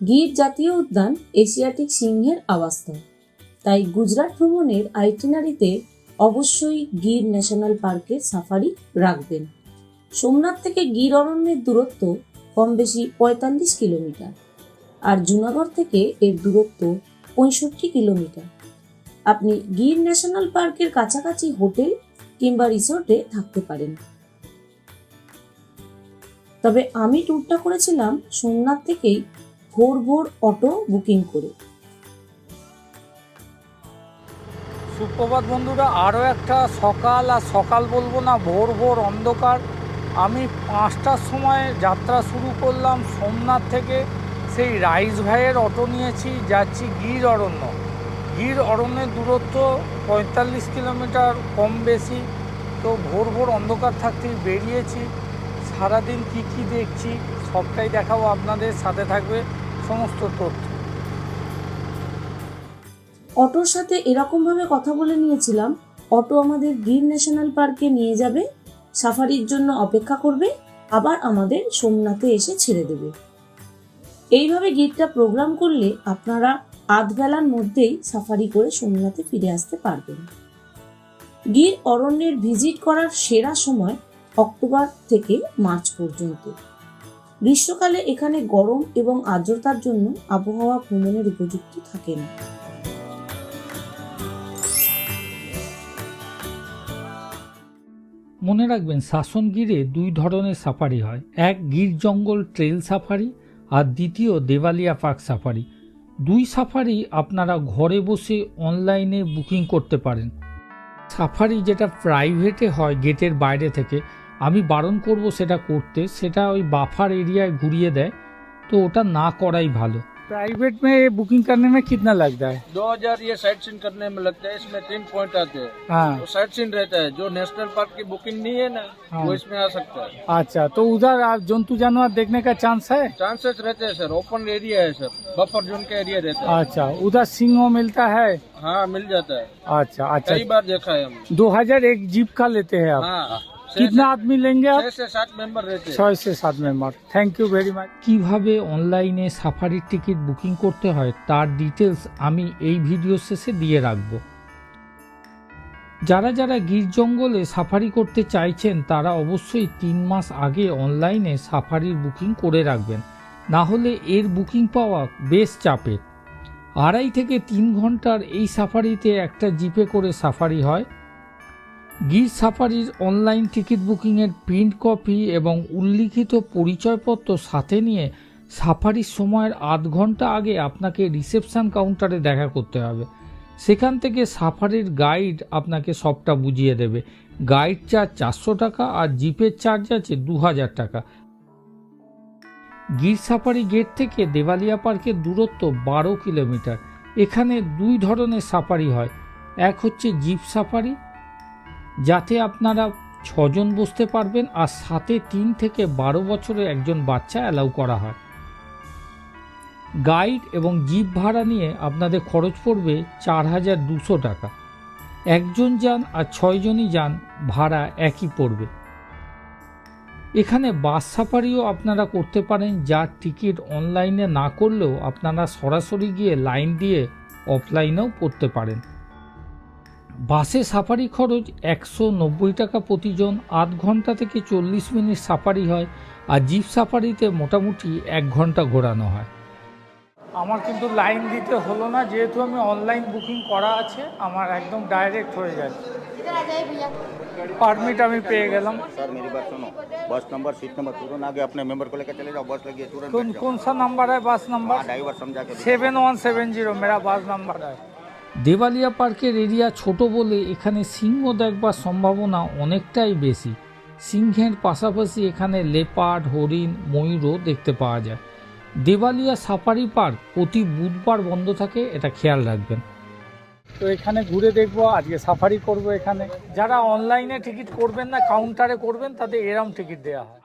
গির জাতীয় উদ্যান এশিয়াটিক সিংহের আবাসস্থল। তাই গুজরাট ভ্রমণের আইটিনারিতে অবশ্যই গির ন্যাশনাল পার্কের সাফারি রাখবেন। সোমনাথ থেকে গির অরণ্যের দূরত্ব কম বেশি পঁয়তাল্লিশ কিলোমিটার আর জুনাগড় থেকে এর দূরত্ব পঁয়ষট্টি কিলোমিটার। আপনি গির ন্যাশনাল পার্কের কাছাকাছি হোটেল কিংবা রিসোর্টে থাকতে পারেন। তবে আমি ট্যুরটা করেছিলাম সোমনাথ থেকেই ভোর ভোর অটো বুকিং করে। সুপ্রভাত বন্ধুরা, আরও একটা সকাল, আর সকাল বলব না, ভোর ভোর অন্ধকার। আমি পাঁচটার সময় যাত্রা শুরু করলাম সোমনাথ থেকে। সেই রাইস ভাইয়ের অটো নিয়েছি, যাচ্ছি গির অরণ্য। গির অরণ্যের দূরত্ব পঁয়তাল্লিশ কিলোমিটার কম বেশি। তো ভোর ভোর অন্ধকার থাকতেই বেরিয়েছি। সারাদিন কী কী দেখছি, সবটাই দেখাবো আপনাদের সাথে থাকবে। সমস্ত তথ্য। অটোর সাথে এরকমভাবে কথা বলে নিয়েছিলাম, অটো আমাদের গির ন্যাশনাল পার্কে নিয়ে যাবে, সাফারির জন্য অপেক্ষা করবে, আবার আমাদের সোমনাথে এসে ছেড়ে দেবে। এইভাবে গিরটা প্রোগ্রাম করলে আপনারা আধবেলার মধ্যেই সাফারি করে সোমনাথে ফিরে আসতে পারবেন। গির অরণ্যের ভিজিট করার সেরা সময় অক্টোবর থেকে মার্চ পর্যন্ত। গ্রীষ্মকালে এখানে গরম এবং আর্দ্রতার জন্য আবহাওয়া ভ্রমণের উপযুক্ত থাকে না মনে রাখবেন, শাসনগিরে দুই ধরনের সাফারি হয়। এক গির জঙ্গল ট্রেল সাফারি আর দ্বিতীয় দেওয়ালিয়া পার্ক সাফারি। দুই সাফারি আপনারা ঘরে বসে অনলাইনে বুকিং করতে পারেন। সাফারি যেটা প্রাইভেটে হয় গেটের বাইরে থেকে আমি বারণ করব সেটা করতে সেটা ওই বাফার এরিয়ায় ঘুরিয়ে দেয় তো ওটা না করাই ভালো प्राइवेट में बुकिंग करने में कितना लगता है दो हजार ये साइट सीन करने में लगता है इसमें तीन पॉइंट आते हैं हाँ वो साइट सीन रहता है जो नेशनल पार्क की बुकिंग नहीं है ना हाँ। वो इसमें आ सकता है अच्छा तो उधर आप जंतु जानवर देखने का चांस है चांसेस रहते हैं सर ओपन एरिया है सर बफर जोन का एरिया रहता है अच्छा उधर सिंह मिलता है हाँ मिल जाता है अच्छा अच्छा कई बार देखा है हमने दो हजार एक जीप का लेते हैं आप हाँ কিতনা আদমি লেঙ্গে ছয় সে সাত member thank you very much কীভাবে অনলাইনে সাফারির টিকিট বুকিং করতে হয় তার ডিটেলস আমি এই ভিডিও শেষে দিয়ে রাখব। যারা যারা গির জঙ্গলে সাফারি করতে চাইছেন তারা অবশ্যই তিন মাস আগে অনলাইনে সাফারির বুকিং করে রাখবেন। না হলে এর বুকিং পাওয়া বেশ চাপের। আড়াই থেকে তিন ঘণ্টার এই সাফারিতে একটা জিপে করে সাফারি হয়। গির সাফারির অনলাইন টিকিট বুকিংয়ের প্রিন্ট কপি এবং উল্লিখিত পরিচয়পত্র সাথে নিয়ে সাফারির সময়ের আধ ঘণ্টা আগে আপনাকে রিসেপশন কাউন্টারে দেখা করতে হবে। সেখান থেকে সাফারির গাইড আপনাকে সবটা বুঝিয়ে দেবে। গাইড চার্জ চারশো টাকা আর জিপের চার্জ আছে দু হাজার টাকা। গির সাফারি গেট থেকে দেওয়ালিয়া পার্কের দূরত্ব বারো কিলোমিটার। এখানে দুই ধরনের সাফারি হয়। এক হচ্ছে জিপ সাফারি যাতে আপনারা ছজন বসতে পারবেন আর সাথে তিন থেকে বারো বছরের একজন বাচ্চা অ্যালাউ করা হয়। গাইড এবং জিপ ভাড়া নিয়ে আপনাদের খরচ পড়বে চার হাজার দুশো টাকা। একজন যান আর ছয়জনই যান, ভাড়া একই পড়বে। এখানে বাস সাফারিও আপনারা করতে পারেন যার টিকিট অনলাইনে না করলেও আপনারা সরাসরি গিয়ে লাইন দিয়ে অফলাইনেও করতে পারেন। বাসে সাফারি খরচ একশো নব্বই টাকা প্রতিজন আধ ঘন্টা থেকে চল্লিশ মিনিট সাফারি হয় আর জিপ সাফারিতে মোটামুটি এক ঘন্টা ঘোরানো হয় আমার কিন্তু লাইন দিতে হলো না যেহেতু আমি অনলাইন বুকিং করা আছে আমার একদম ডাইরেক্ট হয়ে যাচ্ছে পারমিট আমি পেয়ে গেলাম सर मेरी बात सुनो बस नंबर सीट नंबर तुरंत आगे अपने मेंबर को लेकर चले जाओ बस लगी है तुरंत कौन बैठ जाओ। कौन सा नंबर है बस नंबर हाँ ड्राइवर समझा के दिखाओ। সেভেন ওয়ান সেভেন জিরো মেরা বাস নাম্বার দেওয়ালিয়া পার্কের এরিয়া ছোট বলে এখানে সিংহ দেখবার সম্ভাবনা অনেকটাই বেশি। সিংহের পাশাপাশি এখানে লেপার্ড, হরিণ, ময়ূরও দেখতে পাওয়া যায়। দেওয়ালিয়া সাফারি পার্ক প্রতি বুধবার বন্ধ থাকে, এটা খেয়াল রাখবেন। তো এখানে ঘুরে দেখব, আজকে সাফারি করব এখানে। যারা অনলাইনে টিকিট করবেন না, কাউন্টারে করবেন, তাদের এরম টিকিট দেওয়া হয়।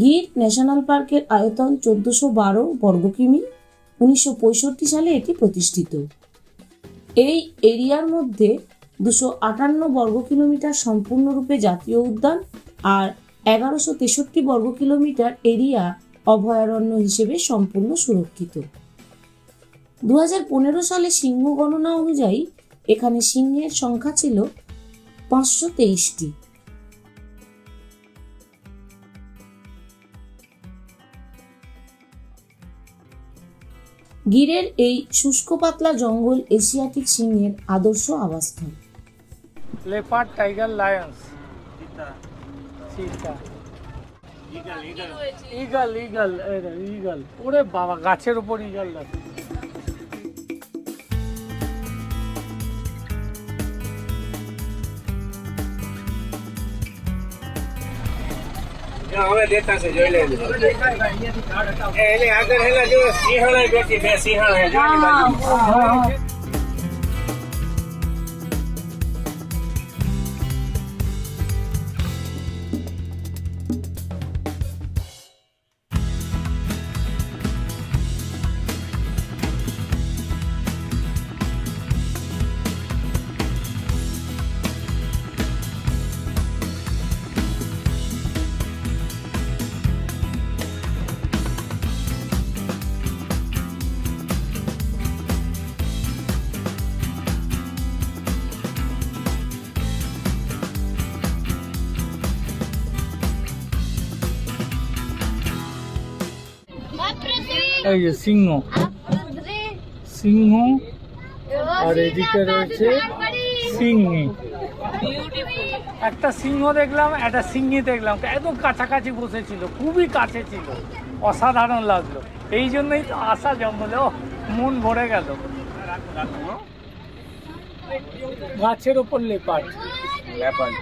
গির ন্যাশনাল পার্কের আয়তন চোদ্দশো বারো বর্গ কিমি উনিশশো পঁয়ষট্টি সালে এটি প্রতিষ্ঠিত। এই এরিয়ার মধ্যে দুশো আটান্ন বর্গ কিলোমিটার সম্পূর্ণরূপে জাতীয় উদ্যান আর এগারোশো তেষট্টি বর্গ কিলোমিটার এরিয়া অভয়ারণ্য হিসেবে সম্পূর্ণ সুরক্ষিত। দু পনেরো সালে সিংহ গণনা অনুযায়ী এখানে সিংহের সংখ্যা ছিল পাঁচশো তেইশটি। গিরের এই শুষ্ক পাতলা জঙ্গল এশিয়াটিক সিংহের আদর্শ আবাসস্থল। Leopard tiger lions. চিতা ইগল ইগল। ইগল ওরে বাবা গাছের উপর ইগল দেখো હવે દેતા છે જોઈ લેજો. એટલે આગળ હેલા જો સિંહણ બેઠી બે સિંહણ এই যে সিংহ। সিংহ, আর এদিকে রয়েছে সিংহী। একটা সিংহ দেখলাম, একটা সিংহি দেখলাম। একদম কাছাকাছি বসেছিল, খুবই কাছে ছিল। অসাধারণ লাগল। এই জন্যই তো আসা জঙ্গলে মন ভরে গেল। গাছের ওপর লেপাট। লেপাট।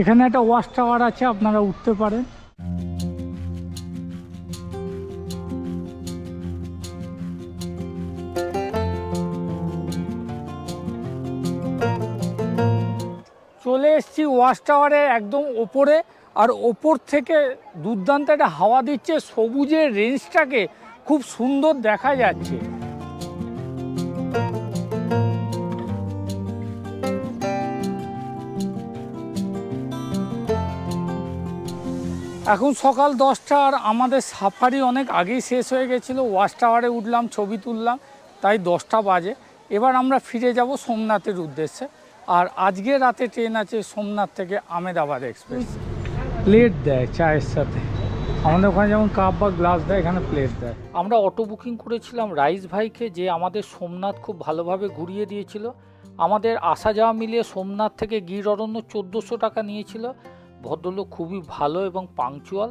এখানে একটা ওয়াশ টাওয়ার আছে, আপনারা উঠতে পারেন। চলে এসেছি ওয়াশ টাওয়ারের একদম ওপরে, আর ওপর থেকে দুর্দান্ত একটা হাওয়া দিচ্ছে, সবুজের রেঞ্জটাকে খুব সুন্দর দেখা যাচ্ছে। এখন সকাল দশটা আর আমাদের সাফারি অনেক আগেই শেষ হয়ে গেছিল। ওয়াচ টাওয়ারে উঠলাম, ছবি তুললাম, তাই দশটা বাজে। এবার আমরা ফিরে যাব সোমনাথের উদ্দেশ্যে। আর আজকে রাতে ট্রেন আছে সোমনাথ থেকে আমেদাবাদ এক্সপ্রেস। প্লেট দেয় চায়ের সাথে। আমাদের ওখানে যেমন কাপ বা গ্লাস দেয়, এখানে প্লেট দেয়। আমরা অটো বুকিং করেছিলাম রাইস ভাইকে, যে আমাদের সোমনাথ খুব ভালোভাবে ঘুরিয়ে দিয়েছিল। আমাদের আসা যাওয়া মিলিয়ে সোমনাথ থেকে গির অরণ্য চোদ্দোশো টাকা নিয়েছিল। ভদ্রলোক খুবই ভালো এবং পাংচুয়াল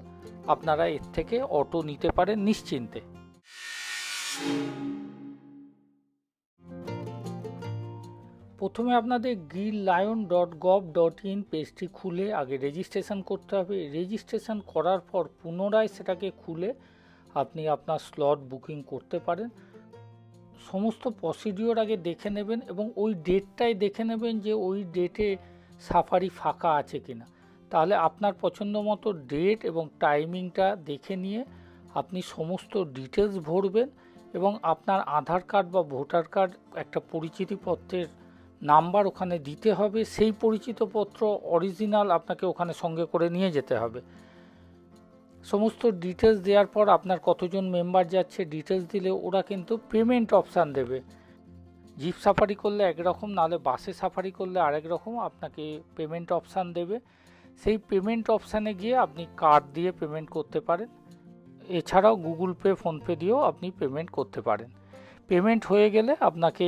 আপনারা এর থেকে অটো নিতে পারেন নিশ্চিন্তে। প্রথমে আপনাদের Gir lion dot gov dot in পেজটি খুলে আগে রেজিস্ট্রেশন করতে হবে। রেজিস্ট্রেশন করার পর পুনরায় সেটাকে খুলে আপনি আপনার স্লট বুকিং করতে পারেন। সমস্ত প্রসিডিওর আগে দেখে নেবেন এবং ওই ডেটটাই দেখে নেবেন যে ওই ডেটে সাফারি ফাঁকা আছে কিনা। তাহলে আপনার পছন্দ মতো ডেট এবং টাইমিংটা দেখে নিয়ে আপনি সমস্ত ডিটেলস ভরবেন এবং আপনার আধার কার্ড বা ভোটার কার্ড একটা পরিচিতিপত্রের নাম্বার ওখানে দিতে হবে। সেই পরিচিতপত্র অরিজিনাল আপনাকে ওখানে সঙ্গে করে নিয়ে যেতে হবে। সমস্ত ডিটেলস দেওয়ার পর আপনার কতজন মেম্বার যাচ্ছে ডিটেলস দিলে ওরা কিন্তু পেমেন্ট অপশান দেবে। জিপ সাফারি করলে একরকম, নাহলে বাসে সাফারি করলে আরেক রকম, আপনাকে পেমেন্ট অপশান দেবে। সেই পেমেন্ট অপশানে গিয়ে আপনি কার্ড দিয়ে পেমেন্ট করতে পারেন। এছাড়াও গুগল পে ফোনপে দিয়েও আপনি পেমেন্ট করতে পারেন। পেমেন্ট হয়ে গেলে আপনাকে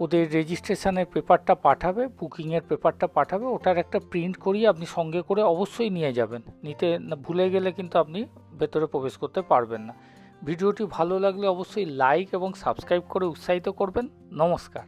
ওদের রেজিস্ট্রেশনের পেপারটা পাঠাবে বুকিংয়ের পেপারটা পাঠাবে, ওটার একটা প্রিন্ট করিয়ে আপনি সঙ্গে করে অবশ্যই নিয়ে যাবেন। নিতে ভুলে গেলে কিন্তু আপনি ভেতরে প্রবেশ করতে পারবেন না। ভিডিওটি ভালো লাগলে অবশ্যই লাইক এবং সাবস্ক্রাইব করে উৎসাহিত করবেন। নমস্কার।